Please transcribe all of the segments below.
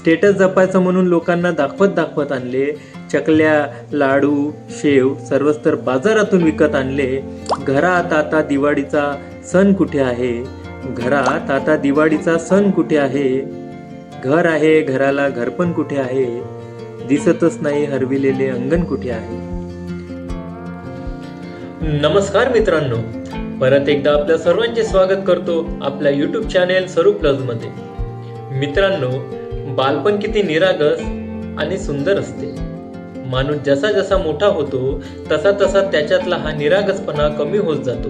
Status जपायचं म्हणून लोकांना दाखवत दाखवत आणले. चकल्या लाडू शेव सर्वच तर बाजारातून विकत आणले. घरात आता दिवाळीचा सण कुठे आहे? घरात आता दिवाळीचा सण कुठे आहे? घर आहे घराला घरपण कुठे आहे? दिसतच नाही हरविलेले अंगण कुठे आहे? नमस्कार मित्रांनो. परत एकदा आपल्या सर्वांचे स्वागत करतो आपल्या युट्यूब चॅनेल स्वरूप प्लसमध्ये. मित्रांनो बालपण किती निरागस आणि सुंदर असते. माणूस जसा जसा मोठा होतो तसा तसा त्याच्यातला हा निरागसपणा कमी होत जातो.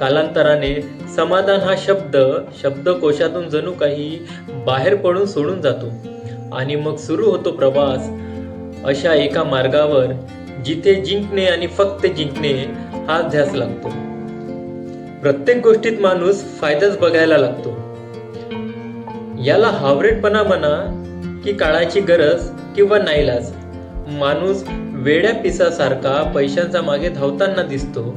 कालांतराने समाधान हा शब्द शब्दकोशातून जणू काही बाहेर पडून सोडून जातो. आणि मग सुरू होतो प्रवास अशा एका मार्गावर जिथे जिंकणे आणि फक्त जिंकणे हा ध्यास लागतो. प्रत्येक गोष्टीत माणूस फायदाच बघायला लागतो. याला हावरेटपणा म्हणा की काळाची गरज किंवा नाईलाज. माणूस वेड्या पिसासारखा पैशांचा मागे धावताना दिसतो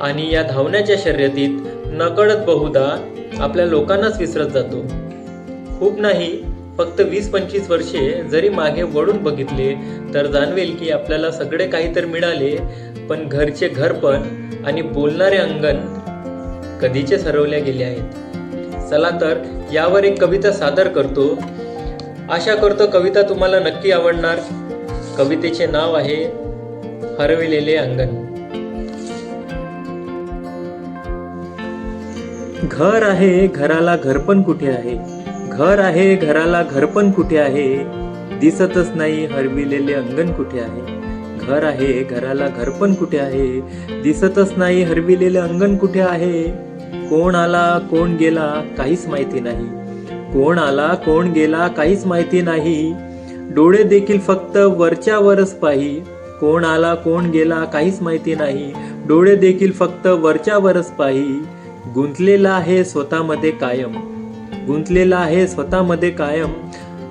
आणि या धावण्याच्या शर्यतीत नकळत बहुधा आपल्या लोकांनाच विसरत जातो. खूप नाही फक्त वीस पंचवीस वर्षे जरी मागे वळून बघितले तर जाणवेल की आपल्याला सगळे काही तर मिळाले पण घरचे घरपण आणि बोलणारे अंगण कधीचे सरवल्या गेले आहेत. चला तर यावर एक कविता सादर करतो. आशा करतो कविता तुम्हाला नक्की आवडणार. कवितेचे नाव आहे हरविलेले अंगण. घर आहे घराला घरपण कुठे आहे? घर आहे घराला घरपण कुठे आहे? दिसतच नाही हरविलेले अंगण कुठे आहे? घर आहे घराला घरपण कुठे आहे? दिसतच नाही हरविलेले अंगण कुठे आहे? कोण आला कोण गेला काहीच माहिती नाही. कोण आला कोण गेला काहीच माहिती नाही. डोळे देखील फक्त वरच्या वरच पाही. कोण आला कोण गेला काहीच माहिती नाही. डोळे देखील फक्त वरच्या वरच पाही. गुंतलेला आहे स्वतःमध्ये कायम. गुंतलेला आहे स्वतःमध्ये कायम.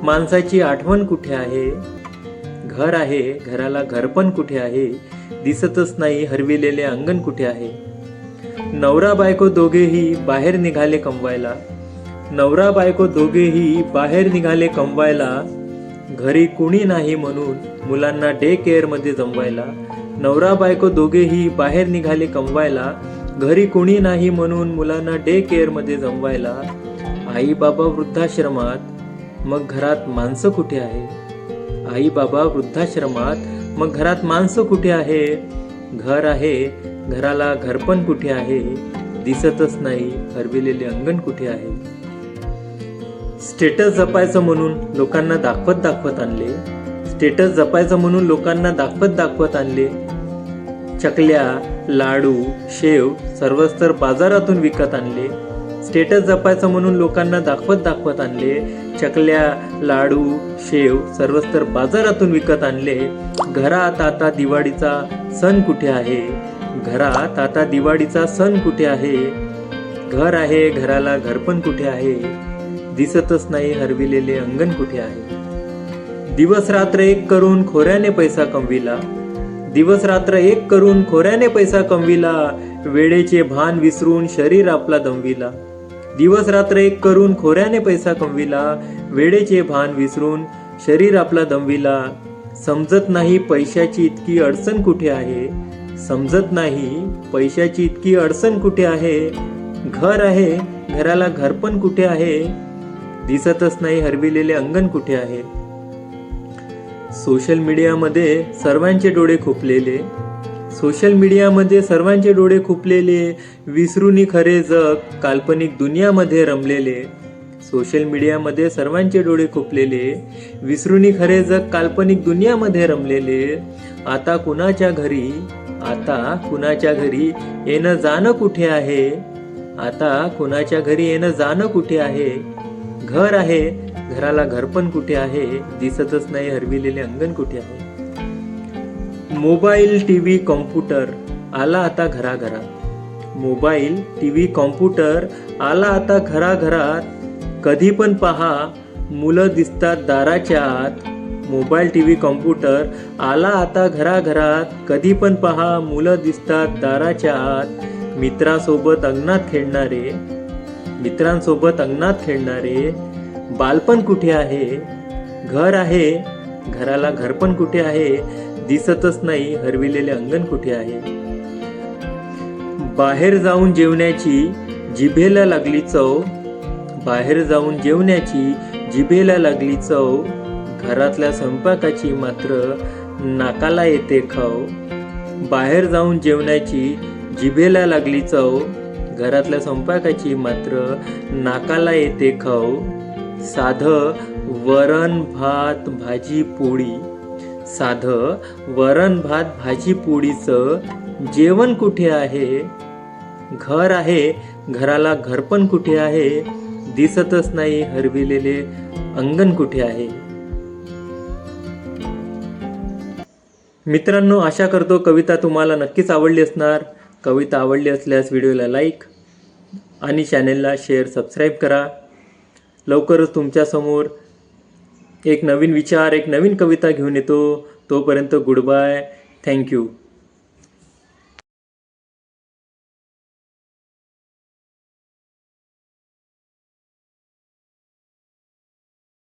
माणसाची आठवण कुठे आहे? घर आहे घराला घरपण कुठे आहे? दिसतच नाही हरविलेले अंगण कुठे आहे? नवरा बायको दोघेही बाहेर निघाले कमवायला. नवरा बायको दोघेही बाहेर निघाले कमवायला. घरी कुणी नाही म्हणून मुलांना डे केअरमध्ये जमवायला. नवरा बायको दोघेही बाहेर निघाले कमवायला. घरी कुणी नाही म्हणून मुलांना डे केअरमध्ये जमवायला. आई बाबा वृद्धाश्रमात मग घरात माणसं कुठे आहे? आई बाबा वृद्धाश्रमात मग घरात माणसं कुठे आहे? घर आहे घराला घरपण कुठे आहे दिसतच नाही हरविलेले अंगण कुठे आहे? स्टेटस जपायचं म्हणून लोकांना दाखवत दाखवत आणले. स्टेटस जपायचं म्हणून लोकांना दाखवत दाखवत आणले. चकल्या लाडू शेव सर्वच तर बाजारातून विकत आणले. स्टेटस जपायचं म्हणून लोकांना दाखवत दाखवत आणले. चकल्या लाडू शेव सर्वच तर बाजारातून विकत आणले. घरात आता दिवाळीचा सण कुठे आहे? घरात आता दिवाळीचा सण कुठे आहे? घर आहे घराला घरपण कुठे आहे? दिसतच नाही हरविलेले अंगण कुठे आहे? दिवस रात्र एक करून खोऱ्याने पैसा कमविला. दिवस रात्र एक करून खोऱ्याने पैसा कमविला. वेळेचे भान विसरून शरीर आपला दमविला. दिवस रात्र एक करून खोऱ्याने पैसा कमविला वेळेचे भान विसरून शरीर आपला दमविला. समजत नाही पैशाची इतकी अडचण कुठे आहे. समजत नाही पैशाची इतकी अडचण कुठे आहे. घर आहे घराला घरपण कुठे आहे. दिसतच नाही हरविलेले अंगण कुठे आहे. सोशल मीडियामध्ये सर्वांचे डोळे खुपलेले. सोशल मीडियामध्ये सर्वांचे डोळे खुपलेले विसरूनी खरे जग काल्पनिक दुनियामध्ये रमलेले. सोशल मीडियामध्ये सर्वांचे डोळे खुपलेले विसरूनी खरे जग काल्पनिक दुनियामध्ये रमलेले. आता कुणाच्या घरी आता कुणाच्या घरी येणं जाणं कुठे आहे? आता कुणाच्या घरी येणं जाणं कुठे आहे? घर आहे घराला घरपण कुठे आहे? दिसतच नाही हरविलेले अंगण कुठे आहे? मोबाईल टी व्ही कॉम्प्युटर आला आता घराघरात. मोबाईल टी व्ही कॉम्प्युटर आला आता घराघरात. कधी पण पहा मुलं दिसतात दाराच्या आत. मोबाईल टी व्ही कॉम्प्युटर आला आता घराघरात. कधी पण पहा मुलं दिसतात दाराच्या आत. मित्रासोबत अंगणात खेळणारे मित्रांसोबत अंगणात खेळणारे बालपण कुठे आहे? घर आहे. घराला घरपण कुठे आहे? दिसतच नाही हरविलेले अंगण कुठे आहे? बाहेर जाऊन जेवण्याची जिभेला लागली चव बाहेर जाऊन जेवण्याची जिभेला लागली चव घरातल्या स्वयंपाकाची मात्र नाकाला येते खाव बाहेर जाऊन जेवण्याची जिभेला लागली चव घरातल्या स्वयंपाकाची मात्र नाकाला येते खाव साधं वरण भात भाजी पोळी. साधं वरण भात भाजी पोळीचं जेवण कुठे आहे? घर आहे घराला घरपण कुठे आहे? दिसतच नाही हरविलेले अंगण कुठे आहे? मित्रांनो आशा करतो कविता तुम्हाला नक्कीच आवडली असणार. कविता आवडली असल्यास व्हिडिओला लाईक आणि चॅनेलला शेअर सबस्क्राईब करा. लवकरच तुमच्यासमोर एक नवीन विचार एक नवीन कविता घेऊन येतो. तोपर्यंत गुड बाय. थँक्यू